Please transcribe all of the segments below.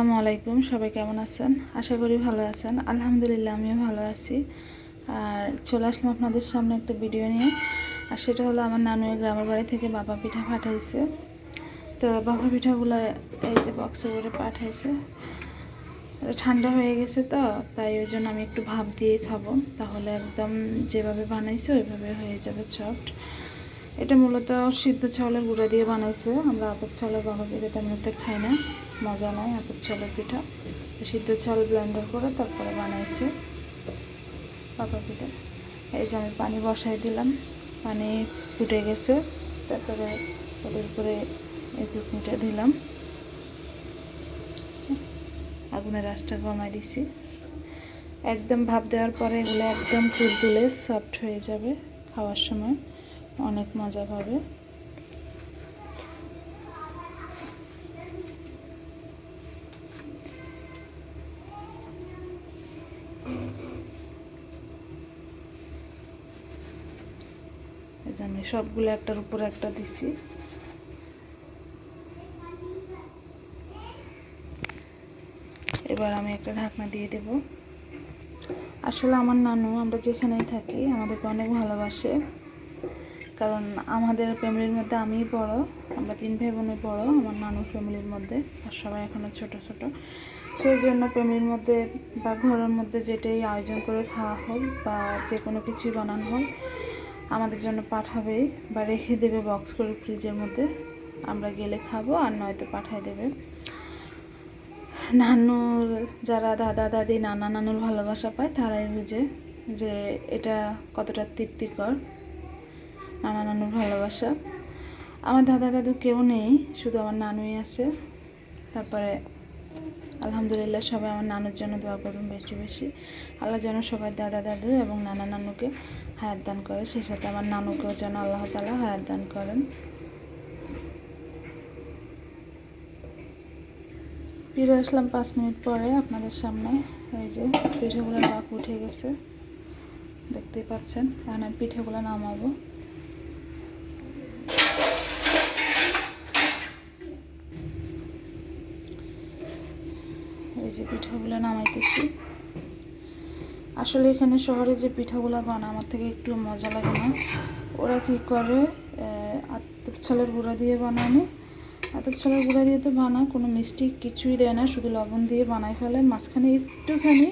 আসসালামু আলাইকুম, সবাই কেমন আছেন? আশা করি ভালো আছেন। আলহামদুলিল্লাহ, আমিও ভালো আছি। আর চলে আসলাম আপনাদের সামনে একটা ভিডিও নিয়ে। আর সেটা হলো আমার নানুয়ের গ্রামের বাড়ি থেকে বাবা পিঠা পাঠাইছে। তো বাবা পিঠাগুলো এই যে বক্সে করে পাঠাইছে। ঠান্ডা হয়ে গেছে তো, তাই ওই জন্য আমি একটু ভাব দিয়ে খাব। তাহলে একদম যেভাবে বানাইছে, ওইভাবে হয়ে যাবে চট। এটা মূলত সিদ্ধ চাউলের গুঁড়া দিয়ে বানাইছে। আমরা আতপ চাউলের বাবা পিঠা তেমন খাই না। মজা নয় আতপ চাউলের পিঠা। সিদ্ধ চাউল ব্লেন্ডার করে তারপরে বানাইছে পাকা পিঠা। এই যে আমি পানি বসাই দিলাম, পানি ফুটে গেছে, তারপরে ওদের উপরে এই চুকনিটা দিলাম। আগুনের রাসটা কমাই দিছি। একদম ভাপ দেওয়ার পরে এগুলো একদম তুলতুলে সফট হয়ে যাবে খাওয়ার সময়, অনেক মজা পাবে। আমি সবগুলো একটার উপর একটা দিছি। এবার আমি একটা ঢাকনা দিয়ে দেব। আসলে আমার নানু, আমরা যেখানেই থাকি, আমাদেরকে অনেক ভালোবাসে। কারণ আমাদের ফ্যামিলির মধ্যে আমিই বড়, আমরা তিন ভাই বোনের বড়, আমার নানুর ফ্যামিলির মধ্যে, আর সবাই এখনও ছোট ছোট। সেই জন্য ফ্যামিলির মধ্যে বা ঘরের মধ্যে যেটাই আয়োজন করে খাওয়া হোক বা যে কোনো কিছুই বানানো হোক আমাদের জন্য পাঠাবেই বা রেখে দেবে বক্স করে ফ্রিজের মধ্যে। আমরা গেলে খাব আর নয়তো পাঠায় দেবে। নানুর, যারা দাদা, দাদি, নানা, নানুর ভালোবাসা পায়, তারাই বুঝে যে এটা কতটা তৃপ্তিকর। নানা, নানুর ভালোবাসা। আমার দাদা, দাদু কেউ নেই, শুধু আমার নানুই আছে। তারপরে আলহামদুলিল্লাহ, সবাই আমার নানুর জন্য দোয়া করবেন বেশি বেশি। আল্লাহ যেন সবাই দাদা দাদু এবং নানা নানুকে হায়াত দান করে, সেই সাথে আমার নানুকেও যেন আল্লাহ তালা হায়াত দান করেন। ফিরে আসলাম পাঁচ মিনিট পরে আপনাদের সামনে। এই যে পিঠেগুলো বাপ উঠে গেছে, দেখতেই পাচ্ছেন। এখন আমি পিঠেগুলো নামাবো। যে পিঠাগুলো নামাইতেছি। আসলে এখানে শহরে যে পিঠাগুলো বানা আমার থেকে একটু মজা লাগে না। ওরা কি করে আতপ ছালের গুঁড়া দিয়ে বানানো আতপ ছালের গুঁড়া দিয়ে তো বানা কোনো মিষ্টি কিছুই দেয় না, শুধু লবণ দিয়ে বানায় ফেলে। মাঝখানে একটুখানি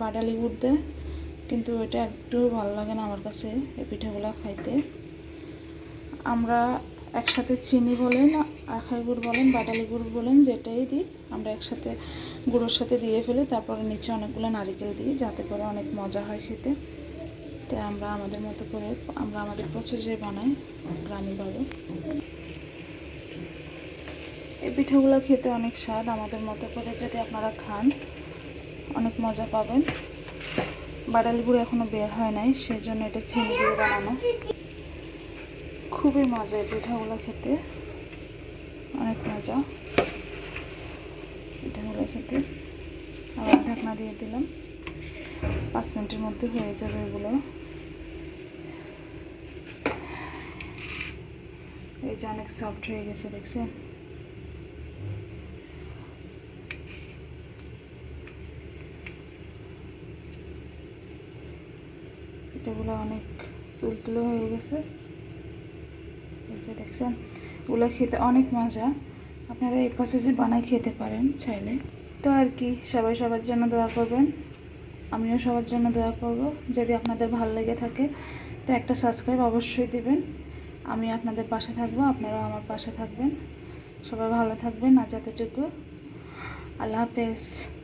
বাডালি গুড় দেয়, কিন্তু এটা একটু ভালো লাগে না আমার কাছে এই পিঠাগুলো খাইতে। আমরা একসাথে চিনি বলেন, আখাই গুড় বলেন বাটালি গুড় বলেন, যেটাই দিই, আমরা একসাথে গুঁড়োর সাথে দিয়ে ফেলি তারপরে নিচে অনেকগুলো নারিকেল দিই, যাতে করে অনেক মজা হয় খেতে। তাই আমরা আমাদের মতো করে, আমরা আমাদের প্রসেসে বানাই গ্রামীণভাবে এই পিঠাগুলো খেতে অনেক স্বাদ, আমাদের মতো করে যদি আপনারা খান, অনেক মজা পাবেন। বাটালি গুঁড়ো এখনও বের হয় নাই সেই জন্য এটা চিনি দিয়ে বানানো। খুবই মজা এই পিঠাগুলো খেতে। অনেক মজা। পিঠাগুলো খেতে। আবার ঢাকনা দিয়ে দিলাম। পাঁচ মিনিটের মধ্যে হয়ে যাবে এগুলো। এই যে অনেক সফট হয়ে গেছে, দেখছেন? পিঠাগুলো অনেক তুলতুলো হয়ে গেছে। যে দেখছেন ওগুলো খেতে অনেক মজা। আপনারা এই প্রসেসে বানাই খেতে পারেন চাইলে। তো আর কি, সবাই সবার জন্য দোয়া করবেন। আমিও সবার জন্য দোয়া করব। যদি আপনাদের ভালো লেগে থাকে, তো একটা সাবস্ক্রাইব অবশ্যই দেবেন। আমি আপনাদের পাশে থাকব, আপনারাও আমার পাশে থাকবেন। সবাই ভালো থাকবেন, আজ এতটুকু। আল্লাহ হাফেজ।